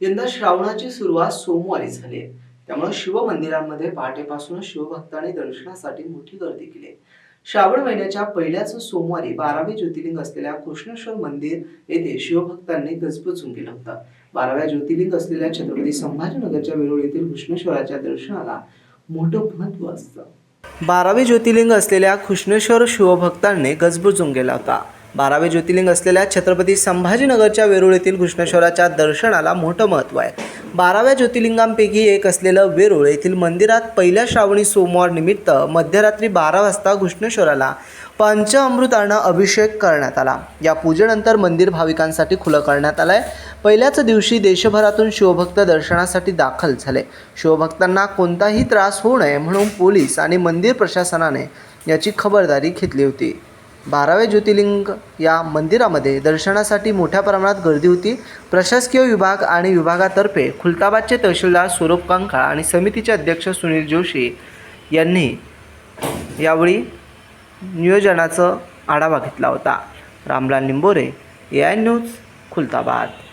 यंदा श्रावणाची सुरुवात सोमवारी झाली आहे. त्यामुळे शिवमंदिरांमध्ये पहाटेपासून शिवभक्तांनी दर्शनासाठी मोठी गर्दी केली श्रावण महिन्याच्या पहिल्याच सोमवारी बारावे ज्योतिर्लिंग असलेल्या कृष्णेश्वर मंदिर येथे शिवभक्तांनी गजबजून केलं होतं. बाराव्या ज्योतिर्लिंग असलेल्या छत्रपती संभाजीनगरच्या वेरूळ येथील कृष्णेश्वराच्या दर्शनाला मोठं महत्त्व असतं. बारावे ज्योतिर्लिंग असलेल्या कृष्णेश्वर शिवभक्तांनी गजबजून गेला होता. बारावे ज्योतिर्लिंग असलेल्या छत्रपती संभाजीनगरच्या वेरूळ येथील घृष्णेश्वराच्या दर्शनाला मोठं महत्त्व आहे. बाराव्या ज्योतिर्लिंगांपैकी एक असलेलं वेरूळ येथील मंदिरात पहिल्या श्रावणी सोमवार निमित्त मध्यरात्री बारा वाजता घृष्णेश्वराला पंचअमृतानं अभिषेक करण्यात आला. या पूजेनंतर मंदिर भाविकांसाठी खुलं करण्यात आलंय. पहिल्याच दिवशी देशभरातून शिवभक्त दर्शनासाठी दाखल झाले. शिवभक्तांना कोणताही त्रास होऊ नये म्हणून पोलीस आणि मंदिर प्रशासनाने याची खबरदारी घेतली होती. बारावे ज्योतिर्लिंग या मंदिरामध्ये दर्शनासाठी मोठ्या प्रमाणात गर्दी होती. प्रशासकीय विभाग आणि विभागातर्फे खुलताबादचे तहसीलदार स्वरूप कांकाळ आणि समितीचे अध्यक्ष सुनील जोशी यांनी यावेळी नियोजनाचा आढावा घेतला होता. Ramlal Nimbore A I news Khultabad.